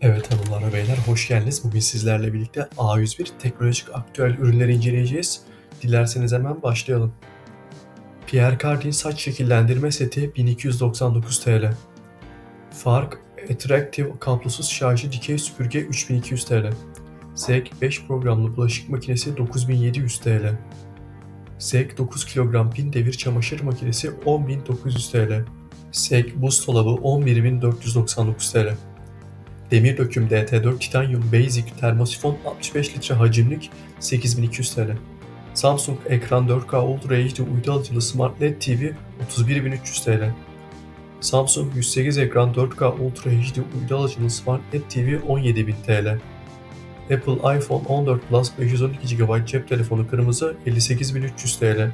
Evet hanımlar ve beyler hoş geldiniz. Bugün sizlerle birlikte A101 teknolojik aktüel ürünleri inceleyeceğiz. Dilerseniz hemen başlayalım. Pierre Cardin saç şekillendirme seti 1299 TL. Fark Attractive kablosuz şarjı dikey süpürge 3200 TL. Zeg 5 programlı bulaşık makinesi 9700 TL. Zeg 9 kilogram pin devir çamaşır makinesi 10900 TL. Zeg buzdolabı 11499 TL. Demir döküm DT4 Titanium Basic termosifon 65 litre hacimlik 8200 TL. Samsung ekran 4K Ultra HD uydu alıcılı Smart LED TV 31300 TL. Samsung 108 ekran 4K Ultra HD uydu alıcılı Smart LED TV 17000 TL. Apple iPhone 14 Plus 512 GB cep telefonu kırmızı 58300 TL.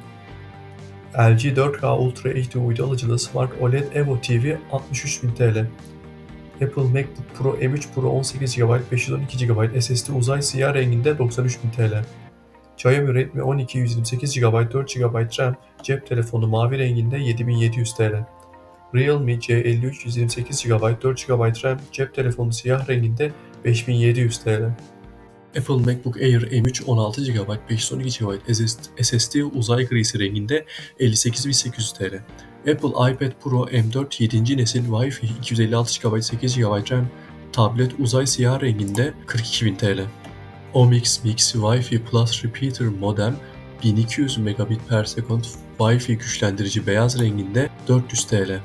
LG 4K Ultra HD uydu alıcılı Smart OLED Evo TV 63000 TL. Apple MacBook Pro M3 Pro 18 GB 512 GB SSD uzay siyah renginde 93.000 TL. Xiaomi Redmi 12 128 GB 4 GB RAM cep telefonu mavi renginde 7700 TL. Realme C53 128 GB 4 GB RAM cep telefonu siyah renginde 5700 TL. Apple MacBook Air M3 16 GB 512 GB SSD uzay grisi renginde 58800 TL. Apple iPad Pro M4 7. nesil Wi-Fi 256 GB 8 GB RAM tablet uzay siyah renginde 42.000 TL. Omix Mix Wi-Fi Plus Repeater modem 1200 megabit per second Wi-Fi güçlendirici beyaz renginde 400 TL.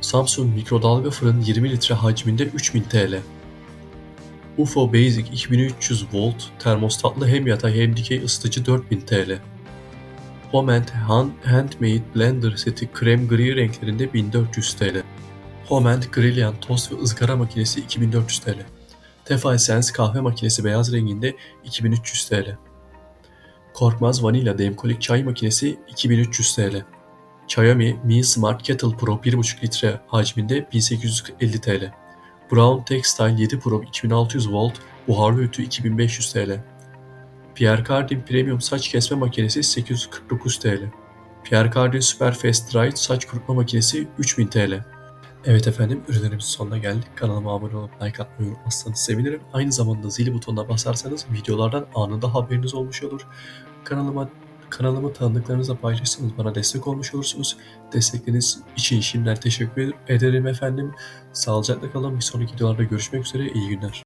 Samsung mikrodalga fırın 20 litre hacminde 3000 TL. UFO Basic 2300 volt termostatlı hem yatay hem dikey ısıtıcı 4000 TL. Homent Handmade Blender seti krem gri renklerinde 1400 TL. Homent Grillian tost ve ızgara makinesi 2400 TL. Tefal Sense kahve makinesi beyaz renginde 2300 TL. Korkmaz Vanilla Demkolik çay makinesi 2300 TL. Xiaomi Mi Smart Kettle Pro 1.5 litre hacminde 1850 TL. Brown Textile 7 Pro 2600 volt buharlı ütü 2500 TL. Pierre Cardin Premium saç kesme makinesi 849 TL. Pierre Cardin Super Fast Dry saç kurutma makinesi 3000 TL. Evet efendim ürünlerimizin sonuna geldik. Kanalıma abone olup like atmayı unutmazsanız sevinirim. Aynı zamanda zil butonuna basarsanız videolardan anında haberiniz olmuş olur. Kanalıma kanalımı tanıdıklarınızla paylaşırsanız bana destek olmuş olursunuz. Destekleriniz için şimdiden teşekkür ederim efendim. Sağlıcakla kalın. Bir sonraki videolarda görüşmek üzere. İyi günler.